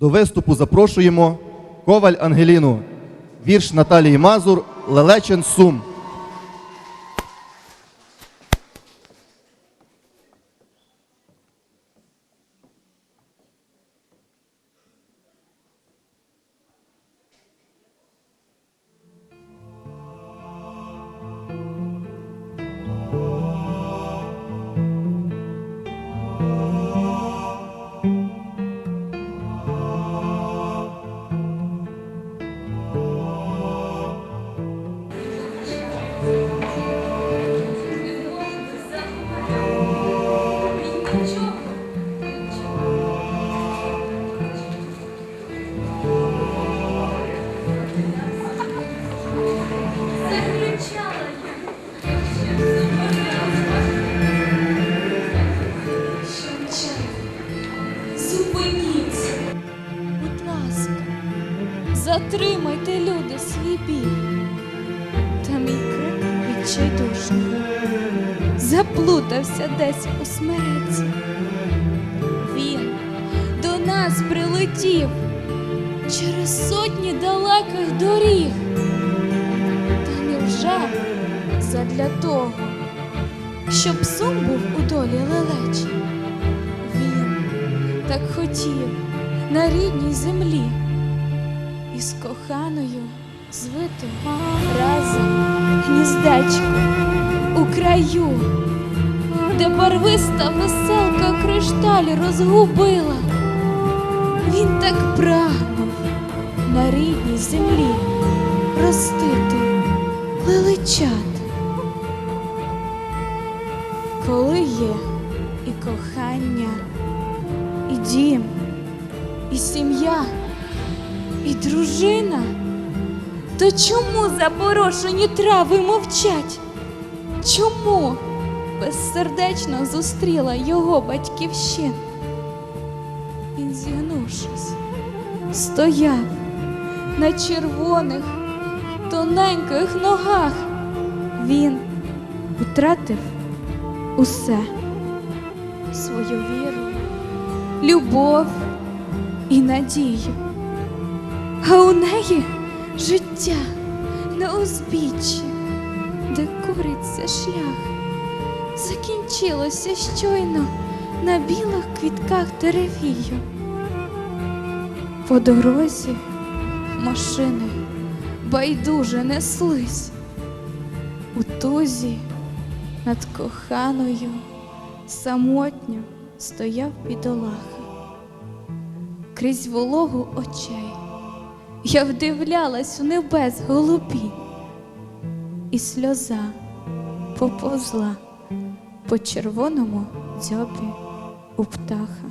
До виступу запрошуємо Коваль Ангеліну, вірш Наталії Мазур Лелечен Сум. Затримайте люди свій біль. Та мій крик відчайдушний заплутався десь у смереці. Він до нас прилетів через сотні далеких доріг. Та невже задля того, щоб сум був у долі лелечі? Він так хотів на рідній землі із коханою звити разом гніздечко у краю, де барвиста веселка кришталь розгубила. Він так прагнув на рідній землі ростити лелечат. Коли є і кохання, і дім, і сім'я, і дружина, то чому запорошені трави мовчать? Чому безсердечно зустріла його батьківщина? Він, зігнувшись, стояв на червоних, тоненьких ногах. Він втратив усе свою віру, любов і надію. А у неї життя на узбіччі, де куриться шлях, закінчилося щойно на білих квітках деревію. По дорозі машини байдуже неслись у тузі над коханою самотньо стояв бідолаха. Крізь вологу очей я вдивлялась у небес голубі, і сльоза поповзла по червоному дзьобі у птаха.